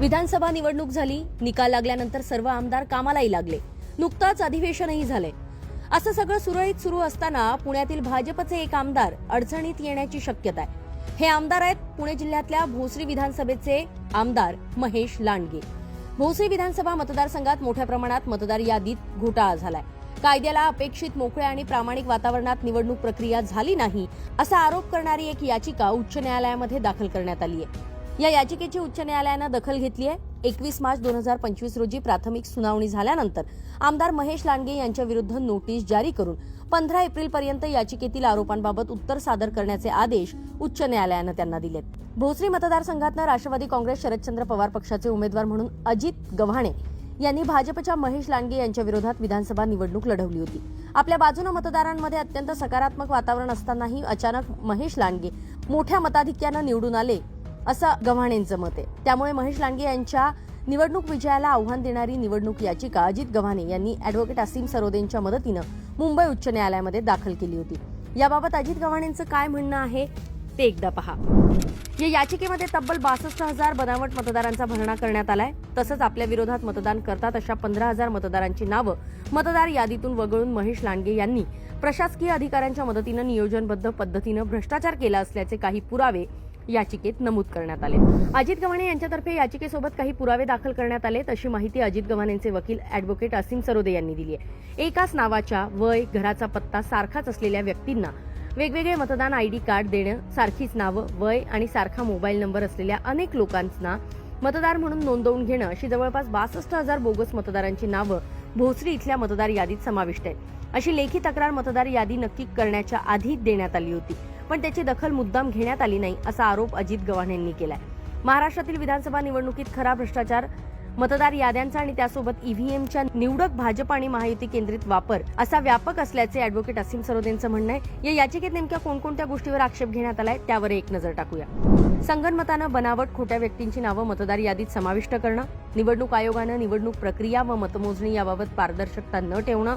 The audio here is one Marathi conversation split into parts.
विधानसभा निवडणूक झाली निकाल लागल्यानंतर सर्व आमदार कामालाही लागले. नुकताच अधिवेशनही झाले. असं सगळं सुरळीत सुरू असताना पुण्यातील भाजपचे एक आमदार अडचणीत येण्याची शक्यता आहे. हे आमदार आहेत पुणे जिल्ह्यातल्या भोसरी विधानसभेचे आमदार महेश लांडगे. भोसरी विधानसभा मतदारसंघात मोठ्या प्रमाणात मतदार यादीत घोटाळा झालाय. कायद्याला अपेक्षित मोकळ्या आणि प्रामाणिक वातावरणात निवडणूक प्रक्रिया झाली नाही असा आरोप करणारी एक याचिका उच्च न्यायालयामध्ये दाखल करण्यात आली आहे या याचिकेची उच्च न्यायालयानं दखल घेतली आहे. एकवीस मार्च दोन हजार पंचवीस रोजी प्राथमिक सुनावणी झाल्यानंतर आमदार महेश लांडगे यांच्या विरुद्ध नोटीस जारी करून पंधरा एप्रिल पर्यंत याचिकेतील आरोपांबाबत उत्तर सादर करण्याचे आदेश उच्च न्यायालयानं त्यांना दिलेत. भोसरी मतदारसंघातनं राष्ट्रवादी काँग्रेस शरदचंद्र पवार पक्षाचे उमेदवार म्हणून अजित गव्हाणे यांनी भाजपच्या महेश लांडगे यांच्या विरोधात विधानसभा निवडणूक लढवली होती. आपल्या बाजूनं मतदारांमध्ये अत्यंत सकारात्मक वातावरण असतानाही अचानक महेश लांडगे मोठ्या मताधिक्यानं निवडून आले. असं गव्हाणेंचं मत आहे. त्यामुळे महेश लांडगे यांच्या निवडणूक विजयाला आव्हान देणारी निवडणूक याचिका अजित गव्हाणे यांनी अॅडव्होकेट असीम सरोदेंच्या मदतीनं मुंबई उच्च न्यायालयामध्ये दाखल केली होती. याबाबत अजित गव्हाणेंचं काय म्हणणं आहे ते एकदा पहा. या याचिकेमध्ये तब्बल बासष्ट हजार बनावट मतदारांचा भरणा करण्यात आलाय. तसंच आपल्या विरोधात मतदान करतात अशा पंधरा हजार मतदारांची नावं मतदार यादीतून वगळून महेश लांडगे यांनी प्रशासकीय अधिकाऱ्यांच्या मदतीनं नियोजनबद्ध पद्धतीनं भ्रष्टाचार केला असल्याचे काही पुरावे याचिकेत नमूद करण्यात आले. अजित गव्हाणे यांच्यातर्फे याचिकेसोबत काही पुरावे दाखल करण्यात आले अशी माहिती अजित गव्हाणेंचे वकील अॅडव्होकेट असीम सरोदे यांनी दिली आहे एकाच नावाच्या वय घराचा पत्ता सारखाच असलेल्या व्यक्तींना वेगवेगळे मतदान आय डी कार्ड देणं सारखीच नावं वय आणि सारखा मोबाईल नंबर असलेल्या अनेक लोकांना मतदार म्हणून नोंदवून घेणं अशी जवळपास बासष्ट हजार बोगस मतदारांची नावं भोसरी इथल्या मतदार यादीत समाविष्ट आहेत. अशी लेखी तक्रार मतदार यादी नक्की करण्याच्या आधी देण्यात आली होती. पण त्याची दखल मुद्दाम घेण्यात आली नाही असा आरोप अजित गव्हाण यांनी केलाय. महाराष्ट्रातील विधानसभा निवडणुकीत खरा भ्रष्टाचार मतदार याद्यांचा आणि त्यासोबत ईव्हीएमच्या निवडक भाजप आणि महायुती केंद्रित वापर असा व्यापक असल्याचे अॅडव्होकेट असीम सरोदेंचं म्हणणं आहे. या याचिकेत नेमक्या कोणकोणत्या गोष्टीवर आक्षेप घेण्यात आलाय त्यावर एक नजर टाकूया. संगनमतानं बनावट खोट्या व्यक्तींची नावं मतदार यादीत समाविष्ट करणं निवडणूक आयोगानं निवडणूक प्रक्रिया व मतमोजणी याबाबत पारदर्शकता न ठेवणं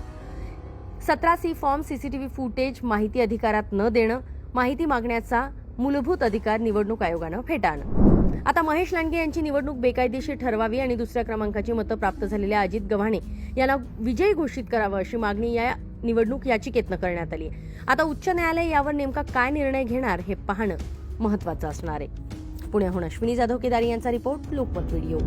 सतरा सी फॉर्म सीसीटीव्ही फुटेज माहिती अधिकारात न देणं माहिती मागण्याचा मूलभूत अधिकार निवडणूक आयोगानं फेटाळणं. आता महेश लांडगे यांची निवडणूक बेकायदेशीर ठरवावी आणि दुसऱ्या क्रमांकाची मतं प्राप्त झालेल्या अजित गव्हाणे यांना विजयी घोषित करावं अशी मागणी या निवडणूक याचिकेतनं करण्यात आली आहे. आता उच्च न्यायालय यावर नेमका काय निर्णय घेणार हे पाहणं महत्वाचं असणार आहे. पुण्याहून अश्विनी जाधव केदारी यांचा रिपोर्ट लोकमत व्हिडिओ.